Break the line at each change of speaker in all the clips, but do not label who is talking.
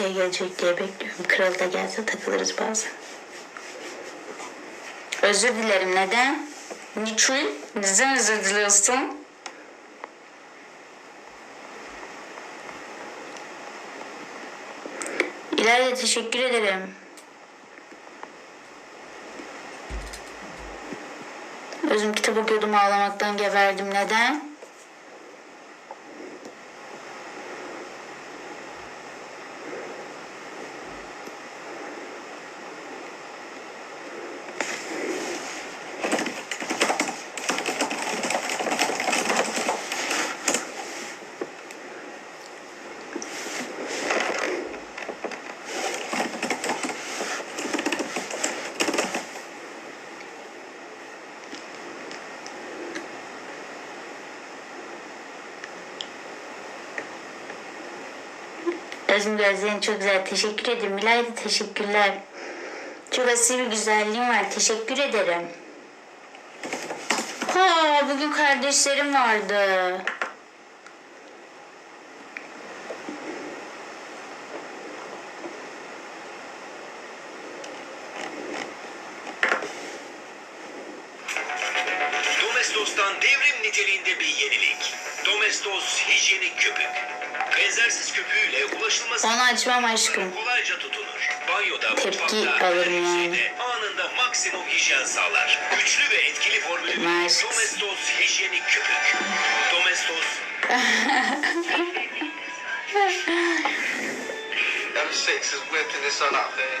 şey gelecek diye bekliyorum. Kral da gelse takılırız bazen. Özür dilerim. Neden? Niçin? Neden özür diliyorsun? İlayda teşekkür ederim. Özüm kitap okuyordum ağlamaktan geberdim. Neden? Özüm gözlerin çok güzel. Teşekkür ederim. İlayda teşekkürler. Çok asil bir güzelliğin var. Teşekkür ederim. Ha, bugün kardeşlerim vardı.
Domestos'tan devrim niteliğinde bir yenilik. Domestos hijyenik köpük. Benzersiz köpüğüyle ulaşılması
Onu açmam aşkım.
kolayca tutunur. Banyoda,
Tepki
mutfakta,
alırım yani.
anında maksimum hijyen sağlar. Güçlü ve etkili formülü
Nice.
Domestos hijyenik köpük. Domestos
Number six is whipping this on out there.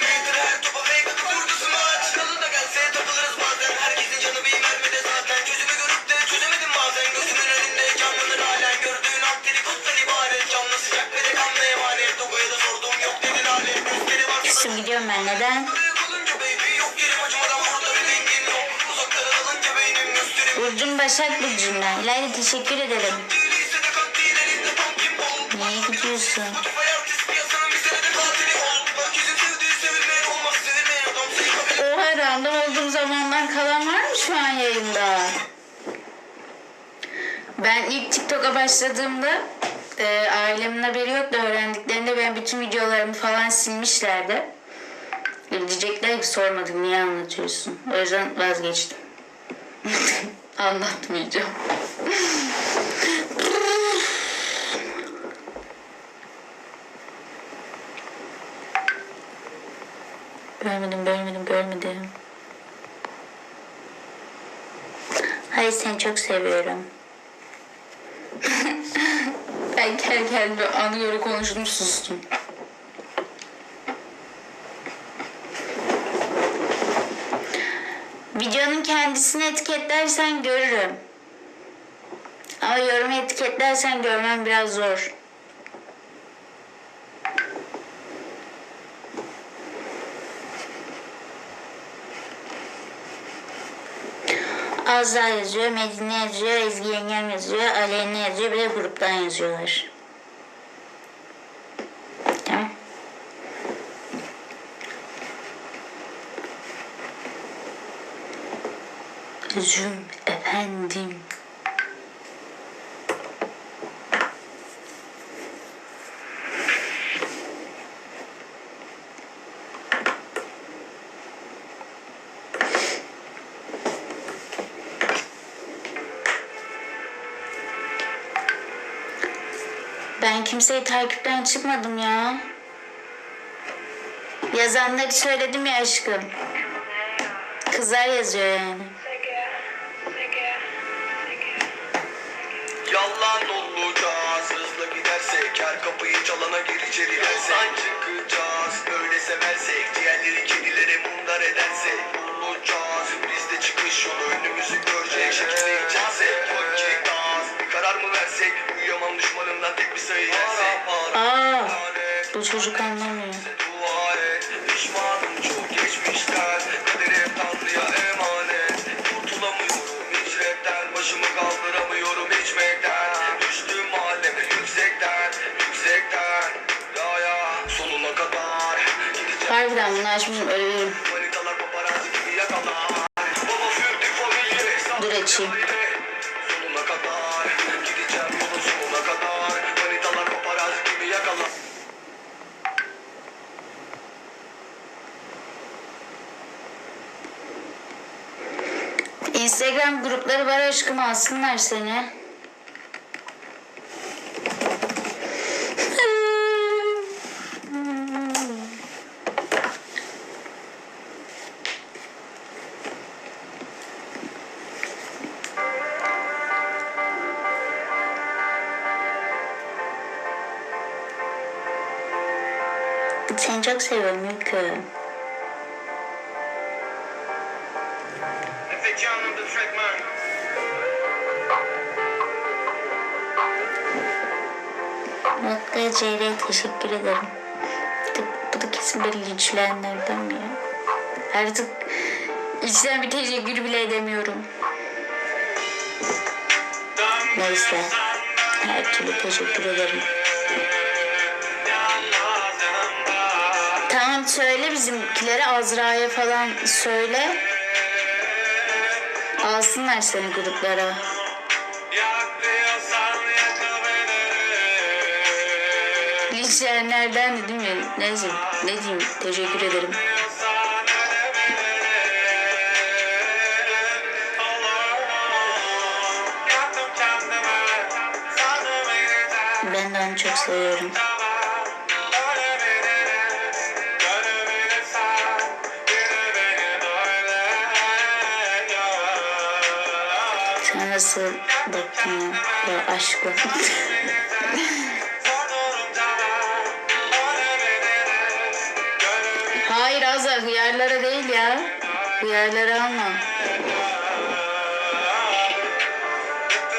katili ol Herkesin sevdiği sevilmeyen olmaz sevilmeyen adam sayıkabilir
Oha random olduğum zamandan kalan var mı şu an yayında? Ben ilk TikTok'a başladığımda e, ailemin haberi yoktu. Öğrendiklerinde ben bütün videolarımı falan silmişlerdi. Diyecekler ki sormadık niye anlatıyorsun. O yüzden vazgeçtim. Anlatmayacağım. Görmedim, görmedim, görmedim. Hayır seni çok seviyorum. ben kendi kendime anı göre konuştum sustum. Videonun kendisini etiketlersen görürüm. Ama yorum etiketlersen görmem biraz zor. Azra yazıyor, Medine yazıyor, Ezgi Yengem yazıyor, Aleyna yazıyor, bir de gruptan yazıyorlar. Üzüm efendim. Ben kimseyi takipten çıkmadım ya. Yazanları söyledim ya aşkım. Kızlar yazıyor yani.
Yalan dolacağız Hızla gidersek her kapıyı çalana gir içeri Yoldan çıkacağız Öyle seversek Diğerleri kedilere bunlar edersek Bulacağız Biz de çıkış yolu önümüzü görecek Şekilde içersek Vakit az Karar mı versek? Uyuyamam düşmanımdan
tek bir sayı yersek. Aa, bu çocuk anlamıyor. Kadar Manitalar paparazzi gibi yakalar
Instagram grupları var aşkım alsınlar seni. Seni çok seviyorum
man
Mutlu Ceyre'ye teşekkür ederim. Bu da, kesin böyle linçleyenlerden ya? Artık içten bir teşekkür bile edemiyorum. Neyse. Her türlü teşekkür ederim. Tamam söyle bizimkilere Azra'ya falan söyle. Alsınlar seni gruplara. Linçleyenlerden de değil mi? Neyse ne diyeyim teşekkür ederim. Ben de onu çok seviyorum. Baktın ya? Ya aşkla. Hayır Azra hıyarlara değil ya. Hıyarlara alma.